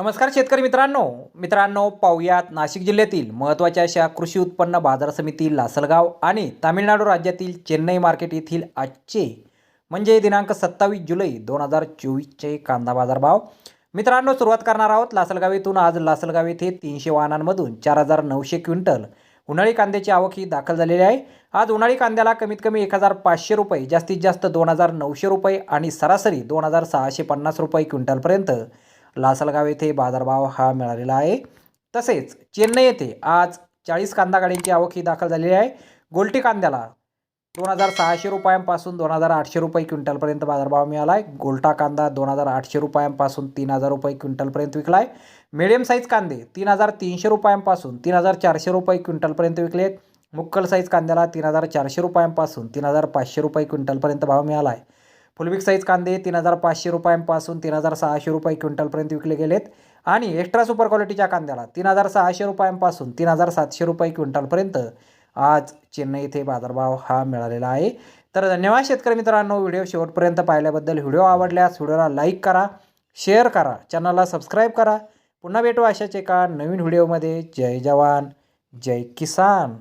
नमस्कार शेतकरी मित्रांनो. मित्रांनो पाहुयात नाशिक जिल्ह्यातील महत्त्वाच्या अशा कृषी उत्पन्न बाजार समिती लासलगाव आणि तामिळनाडू राज्यातील चेन्नई मार्केट येथील आजचे म्हणजे दिनांक सत्तावीस जुलै दोन हजार चोवीसचे कांदा बाजार भाव मित्रांनो सुरुवात करणार आहोत लासलगाव येथून. आज लासलगाव येथे तीनशे वाहनांमधून चार हजार नऊशे क्विंटल उन्हाळी कांद्याची आवक ही दाखल झालेली आहे. आज उन्हाळी कांद्याला कमीत कमी एक हजार पाचशे रुपये जास्तीत जास्त दोन हजार नऊशे रुपये आणि सरासरी दोन हजार सहाशे पन्नास रुपये क्विंटलपर्यंत लासलगाव येथे बाजारभाव हा मिळालेला आहे. तसेच चेन्नई येथे आज चाळीस कांदा गाड्यांची आवक ही दाखल झालेली आहे. गोल्टी कांद्याला दोन हजार सहाशे रुपयांपासून दोन हजार आठशे रुपये क्विंटलपर्यंत बाजारभाव मिळाला आहे गोल्टा कांदा दोन हजार आठशे रुपयांपासून तीन हजार रुपये क्विंटलपर्यंत विकला आहे मिडियम साईज कांदे तीन हजार तीनशे रुपयांपासून तीन हजार चारशे रुपये क्विंटलपर्यंत विकले आहेत. मुक्कल साईज कांद्याला तीन हजार चारशे रुपयांपासून तीन हजार पाचशे रुपये क्विंटलपर्यंत भाव मिळाला आहे फुलबिग साईज कांदे तीन हजार पाचशे रुपयांपासून तीन हजार सहाशे रुपये क्विंटलपर्यंत विकले गेलेत. आणि एक्स्ट्रा सुपर क्वालिटीच्या कांद्याला तीन हजार सहाशे रुपयांपासून तीन हजार सातशे रुपये क्विंटलपर्यंत आज चेन्नई येथे बाजारभाव हा मिळालेला आहे. तर धन्यवाद शेतकरी मित्रांनो व्हिडिओ शेवटपर्यंत पाहिल्याबद्दल. व्हिडिओ आवडल्यास व्हिडिओला लाईक करा शेअर करा चॅनलला सबस्क्राईब करा. पुन्हा भेटू अशाच एका नवीन व्हिडिओमध्ये. जय जवान जय किसान.